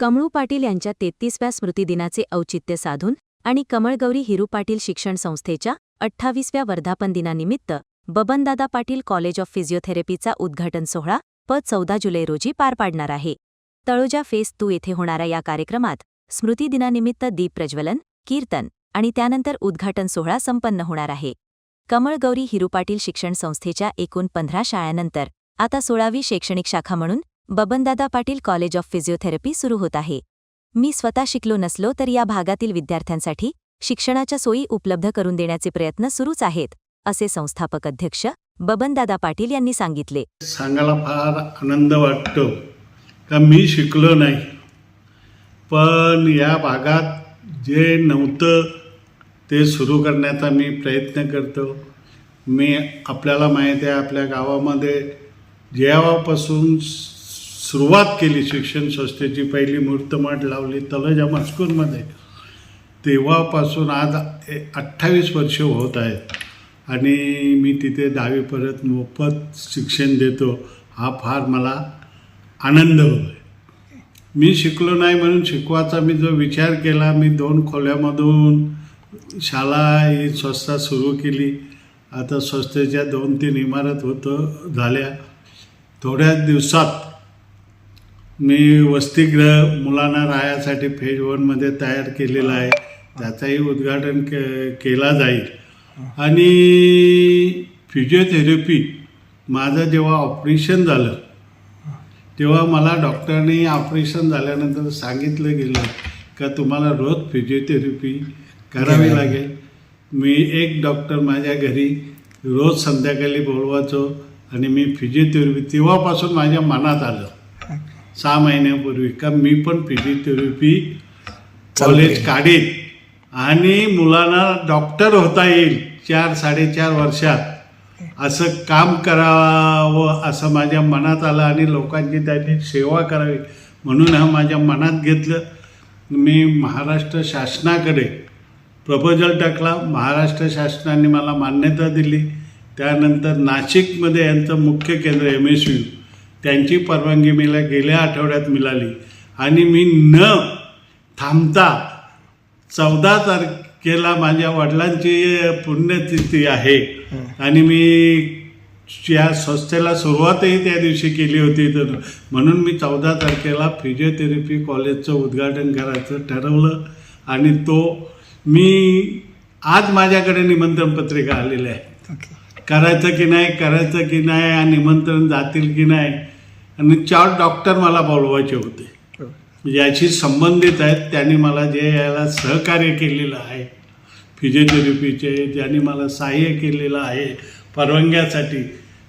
कमळू पाटील यांच्या तेहतीसव्या स्मृतिदिनाचे औचित्य साधून आणि कमळगौरी हिरू पाटील शिक्षण संस्थेच्या अठ्ठावीसव्या वर्धापन दिनानिमित्त बबनदादा पाटील कॉलेज ऑफ फिजिओथेरपीचा उद्घाटन सोहळा प चौदा जुलै रोजी पार पाडणार आहे. तळोजा फेस टू येथे होणाऱ्या या कार्यक्रमात स्मृतिदिनानिमित्त दीप प्रज्वलन कीर्तन आणि त्यानंतर उद्घाटन सोहळा संपन्न होणार आहे. कमळगौरी हिरू पाटील शिक्षण संस्थेच्या एकूण पंधरा शाळांनंतर आता सोळावी शैक्षणिक शाखा म्हणून Babandada Patil college of physiotherapy सुरू होत आहे. मी स्वतः शिकलो नसलो तर या भागातील विद्यार्थ्यांसाठी शिक्षणाच्या सोयी उपलब्ध करून देण्याचे प्रयत्न सुरूच आहेत असे संस्थापक अध्यक्ष बबनदादा पाटील यांनी सांगितले. सांगायला फार आनंद वाटतो का मी शिकलो नाही. पण या भागात जे नव्हतं ते सुरू करण्याचा मी प्रयत्न करतो. मी आपल्याला माहिती आहे आपल्या गावामध्ये जेव्हापासून सुरुवात केली शिक्षण संस्थेची पहिली मूर्तमाठ लावली तलजा मस्कूरमध्ये तेव्हापासून आज अठ्ठावीस वर्ष होत आहेत. आणि मी तिथे दहावीपर्यंत मोफत शिक्षण देतो. हा फार मला आनंद होतो आहे मी शिकलो नाही म्हणून शिकवायचा मी जो विचार केला मी दोन खोल्यामधून शाळा ही संस्था सुरू केली. आता संस्थेच्या दोन तीन इमारत होतं झाल्या. थोड्याच दिवसात मी वसतिगृह मुलांना राहण्यासाठी फेज वनमध्ये तयार केलेलं आहे. त्याचंही उद्घाटन के केला जाईल. आणि फिजिओथेरपी माझं जेव्हा ऑपरेशन झालं तेव्हा मला डॉक्टरने ऑपरेशन झाल्यानंतर सांगितलं गेलं का तुम्हाला रोज फिजिओथेरपी करावी लागेल. मी एक डॉक्टर माझ्या घरी रोज संध्याकाळी बोलवायचो आणि मी फिजिओथेरपी तेव्हापासून माझ्या मनात आलं. सहा महिन्यापूर्वी का मी पण फिजिओथेरपी कॉलेज काढेन. आणि मुलांना डॉक्टर होता येईल चार साडेचार वर्षात. असं काम करावं असं माझ्या मनात आलं आणि लोकांची त्यांनी सेवा करावी म्हणून हा माझ्या मनात घेतलं. मी महाराष्ट्र शासनाकडे प्रपोजल टाकला. महाराष्ट्र शासनाने मला मान्यता दिली. त्यानंतर नाशिकमध्ये यांचं मुख्य केंद्र एम एस यू. त्यांची परवानगी मला गेल्या आठवड्यात मिळाली. आणि मी न थांबता चौदा तारखेला माझ्या वडिलांची पुण्यतिथी आहे. आणि मी या संस्थेला सुरुवातही त्या दिवशी केली होती. तर म्हणून मी चौदा तारखेला फिजिओथेरपी कॉलेजचं उद्घाटन करायचं ठरवलं. आणि तो मी आज माझ्याकडे निमंत्रण पत्रिका आलेली आहे. करायचं की नाही करायचं की नाही आणि निमंत्रण जातील की नाही. आणि चार डॉक्टर मला बोलवायचे होते. म्हणजे याशी संबंधित आहेत त्यांनी मला जे याला सहकार्य केलेलं आहे फिजिओथेरपीचे ज्यांनी मला सहाय्य केलेलं आहे परवानग्यासाठी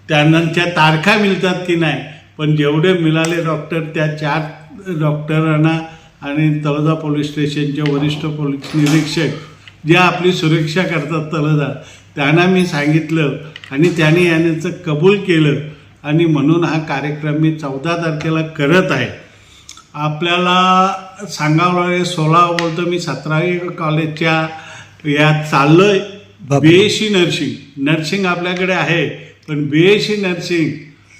त्यांच्या तारखा मिळतात की नाही पण जेवढे मिळाले डॉक्टर त्या चार डॉक्टरांना आणि तळोजा पोलीस स्टेशनचे वरिष्ठ पोलीस निरीक्षक जे आपली सुरक्षा करतात तळोजा त्यांना मी सांगितलं आणि त्यांनी याचं कबूल केलं. आणि म्हणून हा कार्यक्रम मी चौदा तारखेला करत आहे. आपल्याला सांगावं लागेल सोळा बोलतो मी सतरावी कॉलेजच्या यात चाललोय. B S C nursing. Nursing आपल्याकडे आहे पण बी एस सी नर्सिंग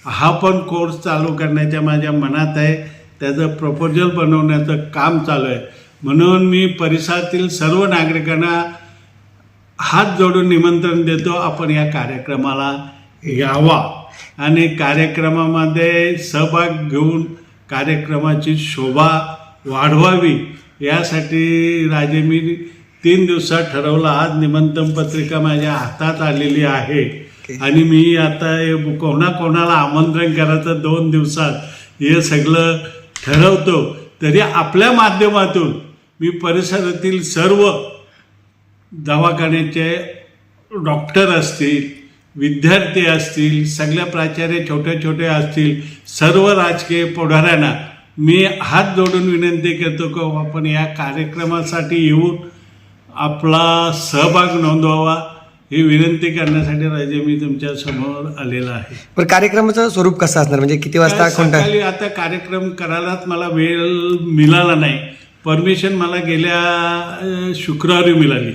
हा पण कोर्स चालू करण्याच्या माझ्या मनात आहे. त्याचं प्रपोजल बनवण्याचं काम चालू आहे. म्हणून मी परिसरातील सर्व नागरिकांना हात जोडून निमंत्रण देतो. आपण या कार्यक्रमाला यावा. आणि कार्यक्रमामध्ये सहभाग घेऊन कार्यक्रमाची शोभा वाढवावी. यासाठी राजे मी तीन दिवसात ठरवलं. आज निमंत्रण पत्रिका माझ्या हातात आलेली आहे. आणि मी आता हे कोणा कोणाला आमंत्रण करायचं दोन दिवसात हे सगळं ठरवतो. तरी आपल्या माध्यमातून मी परिसरातील सर्व दवाखान्याचे डॉक्टर असतील विद्यार्थी असतील सगळ्या प्राचार्य छोटे छोटे असतील सर्व राजकीय पुढाऱ्यांना मी हात जोडून विनंती करतो की आपण या कार्यक्रमासाठी येऊन आपला सहभाग नोंदवावा ही विनंती करण्यासाठी राजे मी तुमच्यासमोर आलेला आहे. पण कार्यक्रमाचं स्वरूप कसं असणार? म्हणजे किती वाजता सकाळी आता कार्यक्रम करायलाच मला वेळ मिळाला नाही. परमिशन मला गेल्या शुक्रवारी मिळाली.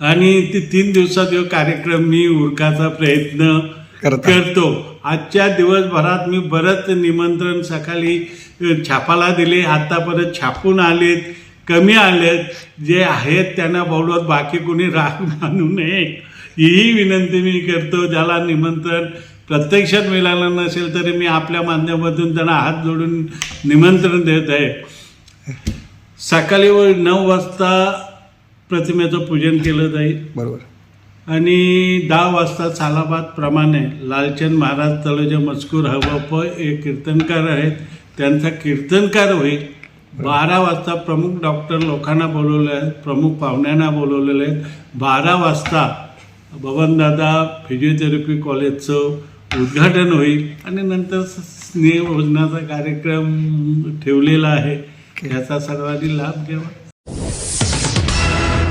आणि ती तीन दिवसात जो कार्यक्रम मी उरकाचा प्रयत्न करता. करतो. आजच्या दिवसभरात मी बरंच निमंत्रण सकाळी छापाला दिले. आता परत छापून आलेत कमी आलेत. जे आहेत त्यांना बोलवत बाकी कोणी राग मानू नये. हीही विनंती मी करतो. ज्याला निमंत्रण प्रत्यक्षात मिळालं नसेल तरी मी आपल्या माध्यमातून त्यांना हात जोडून निमंत्रण देत आहे. सकाळी नऊ वाजता प्रतिमेचं पूजन केलं जाईल. बरोबर. आणि दहा वाजता सालाबाद प्रमाणे लालचंद महाराज तळोजे मजकूर हवप हे कीर्तनकार आहेत. त्यांचा कीर्तनकार होईल. बारा वाजता प्रमुख डॉक्टर लोकांना बोलवले आहेत प्रमुख पाहुण्यांना बोलवलेले आहेत. बारा वाजता बबनदादा फिजिओथेरपी कॉलेजचं उद्घाटन होईल. आणि नंतर स्नेहभोजनाचा कार्यक्रम ठेवलेला आहे. याचा सर्वांनी लाभ घ्यावा.